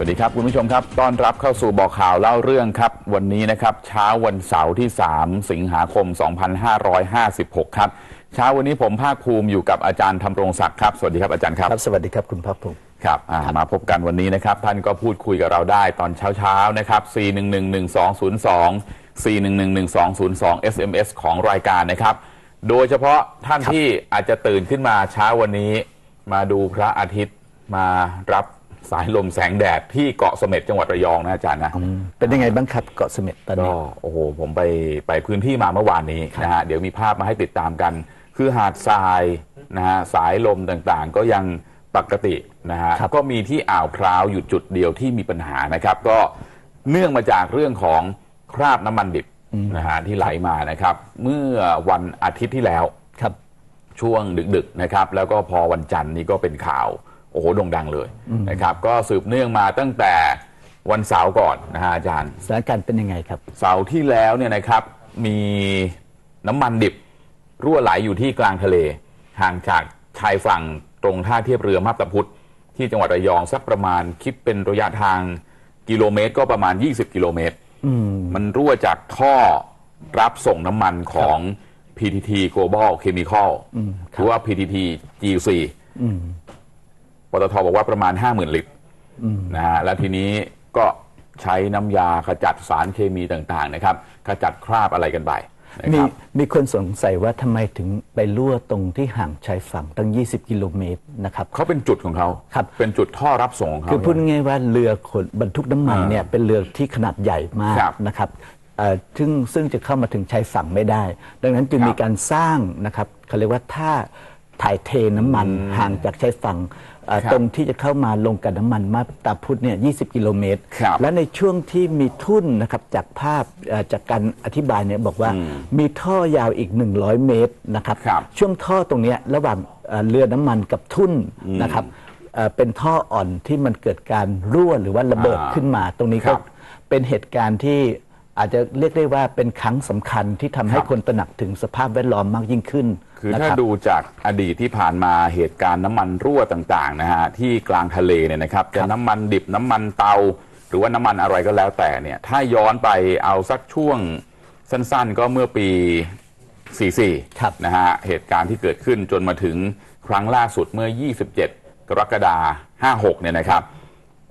วัสดีครับคุณผู้ชมครับต้อนรับเข้าสู่บอกข่าวเล่าเรื่องครับ วันนี้นะครับเช้าวันเสาร์ที่ 3 สิงหาคม 2556 ครับ เช้าวันนี้ผมภาคภูมิอยู่กับอาจารย์ธำรงศักดิ์ครับ สวัสดีครับอาจารย์ครับ ครับสวัสดีครับคุณภาคภูมิครับอ่ามาพบกันวันนี้นะครับ ท่านก็พูดคุยกับเราได้ตอนเช้าๆนะครับ 4111202 4111202 SMS ของรายการนะครับ โดยเฉพาะท่านครับที่อาจจะตื่นขึ้นมาเช้าวันนี้ มาดูพระอาทิตย์มารับ สายลมแสงแดดที่เกาะเสม็ดจังหวัดระยองนะอาจารย์นะเป็นยังไงบ้างครับเกาะเสม็ดตอนก็นี้โอ้โหผมไปไปพื้นที่มาเมื่อวานนี้นะฮะเดี๋ยวมีภาพมาให้ติดตามกัน คือหาดทรายนะฮะสายลมต่างๆ ก็ยังปกตินะฮะครับก็มีที่อ่าวพร้าวอยู่จุดเดียวที่มีปัญหานะครับ ก็เนื่องมาจากเรื่องของคราบน้ำมันดิบนะฮะที่ไหลมานะครับ เมื่อวันอาทิตย์ที่แล้วครับช่วงดึกๆนะครับ แล้วก็พอวันจันทร์นี้ก็เป็นข่าว โอ้โหโด่งดังเลยนะครับ ก็สืบเนื่องมาตั้งแต่วันเสาร์ก่อนนะฮะอาจารย์สถานการณ์เป็นยังไงครับ เสาร์ที่แล้วเนี่ยนะครับมีน้ำมันดิบรั่วไหลอยู่ที่กลางทะเล ห่างจากชายฝั่งตรงท่าเทียบเรือมาบตาพุธที่จังหวัดระยองสักประมาณคิดเป็นระยะทางกิโลเมตรก็ประมาณ 20 กิโลเมตรอืมมันรั่วจากท่อรับส่งน้ำมันของ PTT Global Chemical หรือว่า PTT GC อืม ปตทบอกว่าประมาณ50,000ลิตรนะฮะแล้วทีนี้ก็ใช้น้ำยาขจัดสารเคมีต่างๆนะครับขจัดคราบอะไรกันไปนะมีครับมีคนสงสัยว่าทำไมถึงไปรั่วตรงที่ห่างชายฝั่งตั้ง 20 กิโลเมตรนะครับเขาเป็นจุดของเขาครับเป็นจุดท่อรับส่งของเขาคือพูดง่ายๆว่าเรือขนบรรทุกน้ำมันอ่าเนี่ยเป็นเรือที่ขนาดใหญ่มากครับนะครับเอ่อซึ่งซึ่งจะเข้ามาถึงชายฝั่งไม่ได้ ดังนั้นจึงครับมีการสร้างนะครับเขาเรียกว่าท่าถ่ายเทน้ำมันห่างจากชายฝั่งเอ่อครับ ตรงที่จะเข้ามาลงกับน้ำมันมาตาพุธเนี่ย20 กิโลเมตรครับและในช่วงที่มีทุ่นนะครับจากภาพเอ่อจากการอธิบายเนี่ยบอกว่ามีท่อยาวอีก 100 เมตรนะครับครับช่วงท่อตรงเนี้ยระหว่างเอ่อเรือน้ำมันกับทุ่นนะครับเอ่อเป็นท่ออ่อนที่มันเกิดการรั่วหรือว่าระเบิดอ่าขึ้นมา ตรงนี้ครัก็บเป็นเหตุการณ์ที่อาจจะเรียกได้ว่าเป็นครั้งสำคัญที่ทำให้ครับคนตระหนักถึงสภาพแวดล้อมมากยิ่งขึ้น คือนะถ้ารับดูจากอดีตที่ผ่านมาเหตุการณ์น้ำมันรั่วต่างๆนะฮะที่กลางทะเลเนี่ยนะครับจะน้ำมันดิบน้ำมันเตา หรือว่าน้ำมันอะไรก็แล้วแต่เนี่ยถ้าย้อนไปเอาสักช่วงสั้นๆ ก็เมื่อปี 44ครับนะฮะเหตุการณ์ที่เกิดขึ้นจนมาถึงครั้งล่าสุดเมื่อ 27 กรกฎาคม56เนี่ยนะครับ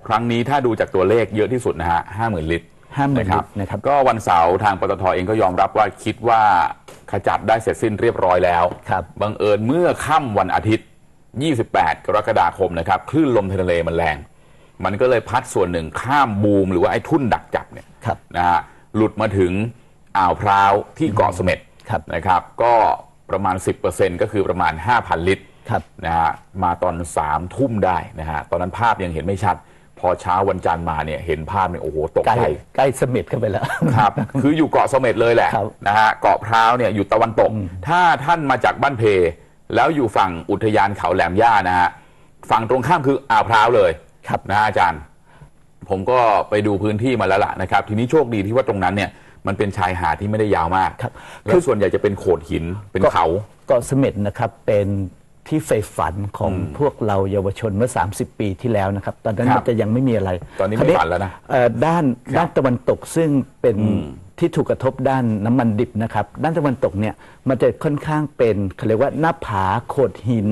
ครั้งนี้ถ้าดูจากตัวเลขเยอะที่สุดนะฮะ50,000 ลิตร50,000นะครัลิตรนะครับก็วันเสาร์ทางปตทเองก็ยอมรับว่าคิดว่า ขจัดได้เสร็จสิ้นเรียบร้อยแล้วครับบังเอิญเมื่อค่ำวันอาทิตย์ 28 กรกฎาคมนะครับคลื่นลมทะเลมันแรง มันก็เลยพัดส่วนหนึ่งข้ามบูมหรือว่าไอ้ทุ่นดักจับเนี่ยครับนะฮะหลุดมาถึงอ่าวพร้าวที่เกาะเสม็ดครับนะครับ ก็ประมาณ 10%ก็คือประมาณ 5,000 ลิตรครับนะฮะมาตอนสามทุ่มได้นะฮะตอนนั้นภาพยังเห็นไม่ชัด พอเช้าวันจันทร์มาเนี่ยเห็นภาพเนี่ยโอ้โหตกใกล้ใจใกล้เสม็ดเข้าไปแล้ว ครับ คืออยู่เกาะเสม็ดเลยแหละครับนะฮะเกาะพร้าวเนี่ยอยู่ตะวันตก ถ้าท่านมาจากบ้านเพ แล้วอยู่ฝั่งอุทยานเขาแหลมย่านะฮะฝั่งตรงข้ามคืออ่าวพร้าวเลยครับ นะฮะอาจารย์ ผมก็ไปดูพื้นที่มาแล้วล่ะนะครับ ทีนี้โชคดีที่ว่าตรงนั้นเนี่ยมันเป็นชายหาดที่ไม่ได้ยาวมากครับแล้วส่วนใหญ่จะเป็นโขดหินเป็นเขา เกาะเสม็ดนะครับเป็น ที่ใฝ่ฝันของพวกเราเยาวชนเมื่อ 30 ปีที่แล้วนะครับ ตอนนั้นครับมันจะยังไม่มีอะไรตอนนี้คราไม่ฝันแล้วนะเอ่อด้านครับด้านตะวันตกซึ่งเป็นที่ถูกกระทบด้านน้ำมันดิบนะครับ ด้านตะวันตกเนี่ยมันจะค่อนข้างเป็นเขาเรียกว่าหน้าผาโขดหิน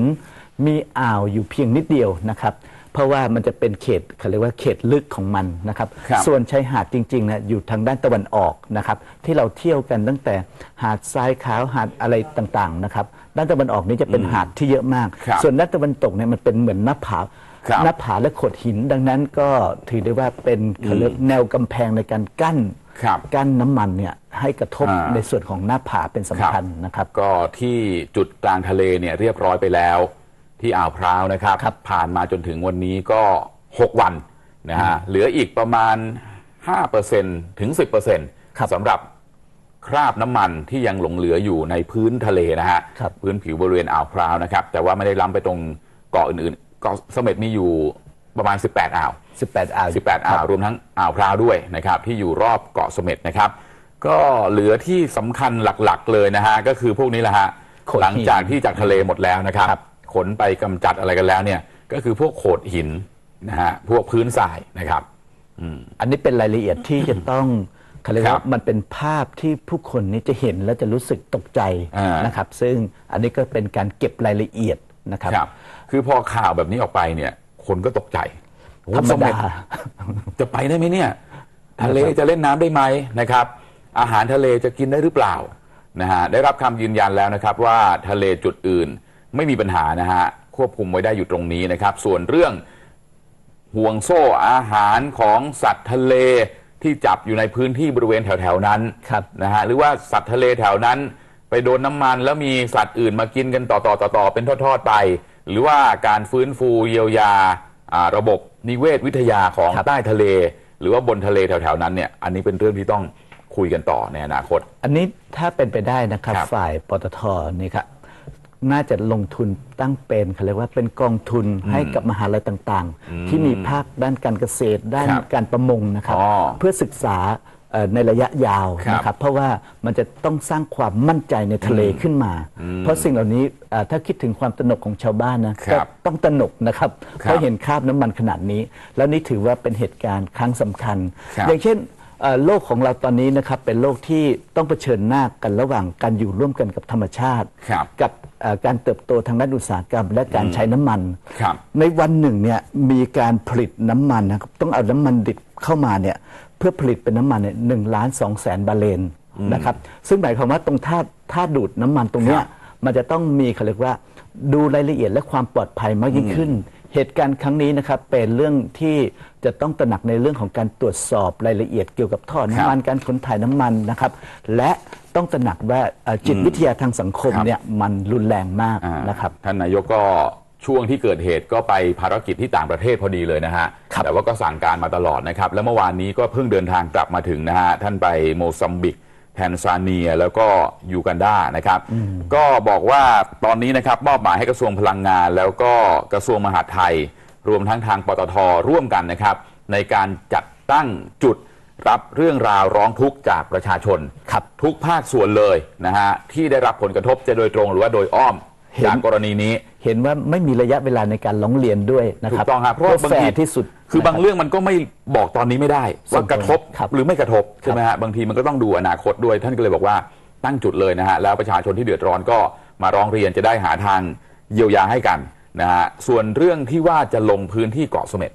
มีอ่าวอยู่เพียงนิดเดียวนะครับ เพราะว่ามันจะเป็นเขตเขาเรียกว่าเขตลึกของมันนะครับ ครับส่วนชายหาดจริงๆนะอยู่ทางด้านตะวันออกนะครับ ที่เราเที่ยวกันตั้งแต่หาดทรายขาวหาดอะไรต่างๆนะครับ ด้านตะวันออกนี่จะเป็นหาดที่เยอะมาก ครับส่วนด้านตะวันตกเนี่ยมันเป็นเหมือนหน้าผาครับ หน้าผาและโขดหิน ดังนั้นก็ถือได้ว่าเป็นเขาเรียกแนวกำแพงในการกั้น ครับ กั้นน้ำมันเนี่ยให้กระทบอ่า ในส่วนของหน้าผาเป็นสำคัญนะครับ ก็ที่จุดกลางทะเลเนี่ยเรียบร้อยไปแล้ว ที่อ่าวพร้าวนะครับครับผ่านมาจนถึงวันนี้ก็ 6 วันนะฮะเหลืออีกประมาณ 5%ถึง 10%ครับสำหรับคราบน้ำมันที่ยังหลงเหลืออยู่ในพื้นทะเลนะฮะครับพื้นผิวบริเวณอ่าวพร้าวนะครับ แต่ว่าไม่ได้ล้ำไปตรงเกาะอื่นๆเกาะเสม็ดมีอยู่ประมาณ 18 อ่าว 18 อ่าว 18 อ่าว รวมทั้งอ่าวพร้าวด้วยนะครับ ที่อยู่รอบเกาะเสม็ดนะครับ ก็เหลือที่สำคัญหลักๆเลยนะฮะ ก็คือพวกนี้แหละฮะโขดหินหลังจากที่จากทะเลหมดแล้วนะครับครับ ขนไปกำจัดอะไรกันแล้วเนี่ย ก็คือพวกโขดหินนะฮะพวกพื้นทรายนะครับอันนี้เป็นรายละเอียดที่จะต้องเขาเรียกครัว่าบมันเป็นภาพที่ผู้คนนี้จะเห็นแล้วจะรู้สึกตกใจอ่านนะครับ ซึ่งอันนี้ก็เป็นการเก็บรายละเอียดนะครับครับ คือพอข่าวแบบนี้ออกไปเนี่ย คนก็ตกใจโอ้ธรรมสเม็ดาดจะไปได้ไหมเนี่ย ทะเลจะเล่นน้ำได้ไหมนะครับ อาหารทะเลจะกินได้หรือเปล่านะฮะได้รับคำยืนยันแล้วนะครับว่าทะเลจุดอื่น ไม่มีปัญหานะฮะควบคุมไว้ได้อยู่ตรงนี้นะครับ ส่วนเรื่องห่วงโซ่อาหารของสัตว์ทะเลที่จับอยู่ในพื้นที่บริเวณแถวๆนั้นครับนะฮะหรือว่าสัตว์ทะเลแถวนั้น ไปโดนน้ำมันแล้วมีสัตว์อื่นมากินกันต่อต่อต่อต่อเป็นทอดๆไป หรือว่าการฟื้นฟูเยียวยาอ่าระบบนิเวศวิทยาของครับใต้ทะเล หรือว่าบนทะเลแถวๆนั้นเนี่ยอันนี้เป็นเรื่องที่ต้องคุยกันต่อในอนาคต อันนี้ถ้าเป็นไปได้นะครับครับฝ่ายปตทนี่ครับ น่าจะลงทุนตั้งเป็นเขาเรียกว่าเป็นกองทุนให้กับมหาลัยต่างๆ ที่มีภาคด้านการเกษตรด้านครับการประมงนะครับอ๋อเพื่อศึกษาเอ่อในระยะยาวครับนะครับ เพราะว่ามันจะต้องสร้างความมั่นใจในทะเลขึ้นมา เพราะสิ่งเหล่านี้เอ่อถ้าคิดถึงความตระหนกของชาวบ้านนะครับก็ต้องตระหนกนะครับครับเพราะเห็นคราบน้ำมันขนาดนี้ แล้วนี่ถือว่าเป็นเหตุการณ์ครั้งสำคัญครับอย่างเช่นเอ่อ โลกของเราตอนนี้นะครับเป็นโลกที่ต้องเผชิญหน้ากันระหว่างการอยู่ร่วมกันกับธรรมชาติครับกับเอ่อการเติบโตทางด้านอุตสาหกรรม และการใช้น้ำมันครับในวันหนึ่งเนี่ยมีการผลิตน้ำมันนะครับต้องเอาน้ำมันดิบเข้ามาเนี่ยเพื่อผลิตเป็นน้ำมันเนี่ยหนึ่งล้านสองแสนบาร์เรนนะครับซึ่งหมายความว่าตรงท่าท่าดูดน้ำมันตรงเนี้ยครับมันจะต้องมีเขาเรียกว่าดูรายละเอียดและความปลอดภัยมากยิ่งขึ้น เหตุการณ์ครั้งนี้นะครับเป็นเรื่องที่จะต้องตระหนักในเรื่องของการตรวจสอบรายละเอียดเกี่ยวกับท่อน้ำมันการขนถ่ายน้ำมันนะครับ และต้องตระหนักว่าเอ่อจิตวิทยาทางสังคมครับ เนี่ยมันรุนแรงมากอ่านะครับ ท่านนายกก็ช่วงที่เกิดเหตุก็ไปภารกิจที่ต่างประเทศพอดีเลยนะฮะ ครับแต่ว่าก็สั่งการมาตลอดนะครับ แล้วเมื่อวานนี้ก็เพิ่งเดินทางกลับมาถึงนะฮะ ท่านไปโมซัมบิก แทนซาเนียแล้วก็ยูกันดานะครับ ก็บอกว่าตอนนี้นะครับมอบหมายให้กระทรวงพลังงาน แล้วก็กระทรวงมหาดไทย รวมทั้งทางปตทร่วมกันนะครับ ในการจัดตั้งจุดรับเรื่องราวร้องทุกข์จากประชาชนครับทุกภาคส่วนเลยนะฮะที่ได้รับผลกระทบจะโดยตรงหรือว่าโดยอ้อมเห็นจากกรณีนี้ เห็นว่าไม่มีระยะเวลาในการร้องเรียนด้วยนะถูครับกต้องครับเพราะว่าบางแฟทีร์ที่สุด คือบางนะเรื่องมันก็ไม่บอกตอนนี้ไม่ได้ส่ว่างผลกระทบครับ หรือไม่กระทบใช่ไหมฮะบางทีมันก็ต้องดูอนาคตด้วยท่านก็เลยบอกว่าตั้งจุดเลยนะฮะแล้วประชาชนที่เดือดร้อนก็มาร้องเรียนจะได้หาทางเยียวยาให้กันนะฮะส่วนเรื่องที่ว่าจะลงพื้นที่เกาะเสม็ด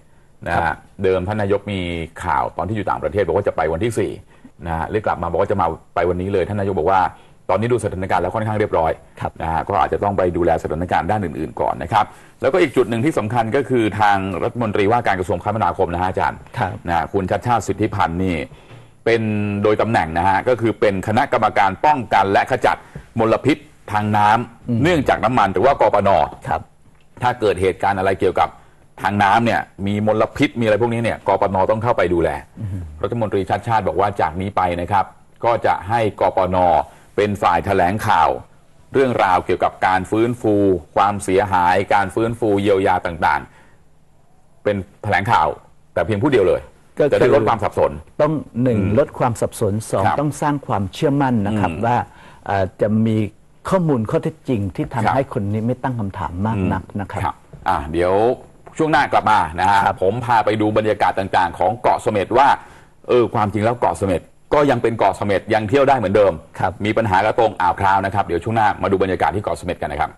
นะฮะเดิมท่านนายกมีข่าวตอนที่อยู่ต่างประเทศบอกว่าจะไปวันที่สี่นะฮะเลยกลับมาบอกว่าจะมาไปวันนี้เลยท่านนายกบอกว่า ตอนนี้ดูสถานการณ์แล้วค่อนข้างเรียบร้อยครับนะฮะก็อาจจะต้องไปดูแลสถานการณ์ด้านอื่นๆก่อนนะครับ แล้วก็อีกจุดหนึ่งที่สำคัญก็คือทางรัฐมนตรีว่าการกระทรวงคมนาคมนะฮะอาจารย์ครับนะฮะคุณชัดชาติสิทธิพันธ์นี่เป็นโดยตำแหน่งนะฮะก็คือเป็นคณะกรรมการป้องกันและขจัดมลพิษทางน้ำเนื่องจากน้ำมันหรือว่ากปนครับ ถ้าเกิดเหตุการณ์อะไรเกี่ยวกับทางน้ำเนี่ยมีมลพิษมีอะไรพวกนี้เนี่ยกปนต้องเข้าไปดูแล รัฐมนตรีชาติชาติบอกว่าจากนี้ไปนะครับ ก็จะให้กปน เป็นฝ่ายแถลงข่าว เรื่องราวเกี่ยวกับการฟื้นฟู ความเสียหาย การฟื้นฟูเยียวยาต่างๆ เป็นแถลงข่าว แต่เพียงผู้เดียวเลยก็คือจะได้ลดความสับสน ต้องหนึ่งลดความสับสนสองครับต้องสร้างความเชื่อมั่นนะครับว่าเอ่อจะมีข้อมูลข้อเท็จจริงที่ครัทำบให้คนนี้ไม่ตั้งคำถามมากนักนะครับครับอ่าเดี๋ยวช่วงหน้ากลับมานะฮะครับผมพาไปดูบรรยากาศต่างๆ ของเกาะเสม็ดว่าเออความจริงแล้วเกาะเสม็ด ก็ยังเป็นเกาะเสม็ดยังเที่ยวได้เหมือนเดิม ครับ มีปัญหาก็ตรงอ่าวพร้าวนะครับ เดี๋ยวช่วงหน้ามาดูบรรยากาศที่เกาะเสม็ดกันนะครับ